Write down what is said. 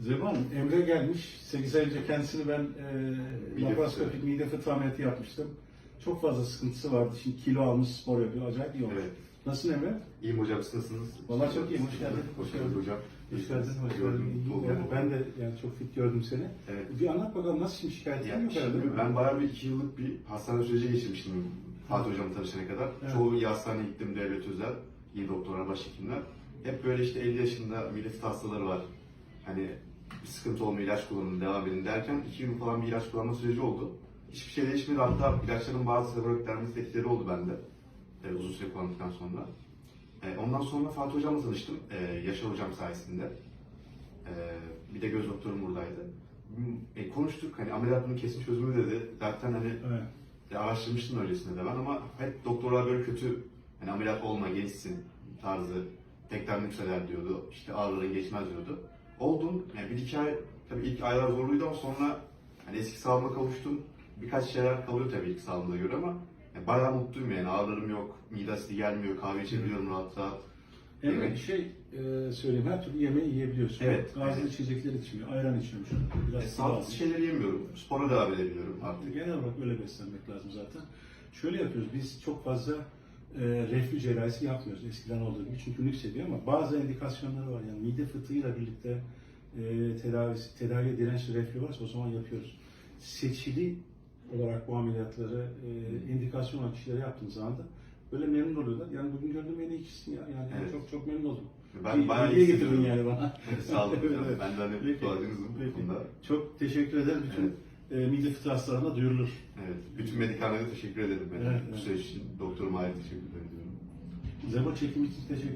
Zeban, Emre gelmiş. 8 ay önce kendisini ben e, laparoskopik mide fıtığı ameliyatı yapmıştım. Çok fazla sıkıntısı vardı. Şimdi kilo almış, spor yapıyor. Acayip iyi olmuş. Evet. Nasılsın Emre? İyiyim hocam, siz nasılsınız? Vallahi çok iyiyim, hoş geldin. Hoş geldin hocam. Hoş geldin, hoş geldin. Yani ben de yani çok fit gördüm seni. Evet. Bir anlat bakalım nasıl şimdi şikayetin Yani yok herhalde ben bayağı bir iki yıllık bir hastane süreci geçirmiştim Fatih Hocam'la tanışana kadar. Evet. Çoğu iyi hastaneye gittim, devlet özel, iyi doktorlar, başhekimler. Hep böyle işte 50 yaşında millet hastaları var. Hani bir sıkıntı olmuyor, ilaç kullanın, devam edin derken iki yıl falan bir ilaç kullanma süreci oldu. Hiçbir şey değişmedi. Hatta ilaçların bazı dermitis etkileri oldu bende. E, uzun süre kullandıktan sonra. E, ondan sonra Fatih Hocam'la tanıştım. E, Yaşar Hocam sayesinde. E, bir de göz doktorum buradaydı. E, konuştuk hani ameliyat bunun kesin çözümü dedi. Zaten hani Evet. ya araştırmıştım öylesine de ben ama hep doktorlar böyle kötü hani ameliyat olma gençsin tarzı tekrar yükseler diyordu. İşte ağrıların geçmez diyordu. Oldum. Yani bir iki ay tabii ilk aylar zorluydu ama sonra hani eski sağlığıma kavuştum. Birkaç şeyler kalıyor tabii ilk sağlığıma göre ama yani bayağı mutluyum yani ağrılarım yok, mide asidi gelmiyor, kahve içebiliyorum rahat rahat. Evet. bir şey e, söyleyeyim. Her türlü yemeği yiyebiliyorsun. Evet, Gazlı evet. içecekler içmiyor. Ayran içiyormuş. Biraz E, sağlıklı lazım. şeyleri yemiyorum. Spora devam edebiliyorum artık. Genel olarak öyle beslenmek lazım zaten. Şöyle yapıyoruz, biz çok fazla e, reflü cerrahisi yapmıyoruz eskiden olduğu gibi çünkü nüksediyor ama bazı indikasyonları var. Yani mide fıtığıyla birlikte e, tedavisi, tedaviye dirençli reflü varsa o zaman yapıyoruz. Seçili olarak bu ameliyatları e, indikasyon olan kişilere yaptığımız zaman da böyle memnun oluyorlar. Yani bugün gördüğüm en iyi kişisin ya. Yani Evet. çok çok memnun oldum. Ben bayağı iyi getirdin yani bana. Sağ olun. hocam. Evet. Ben de hani Peki. duacınızım bu konuda. Çok teşekkür ederim. Bütün e, mide fıtığı hastalarına duyurulur. Evet, bütün medikanlara teşekkür ederim. Ben Evet, bu evet. süreç için doktoruma ayrı teşekkür ediyorum. Zeba çekim için teşekkür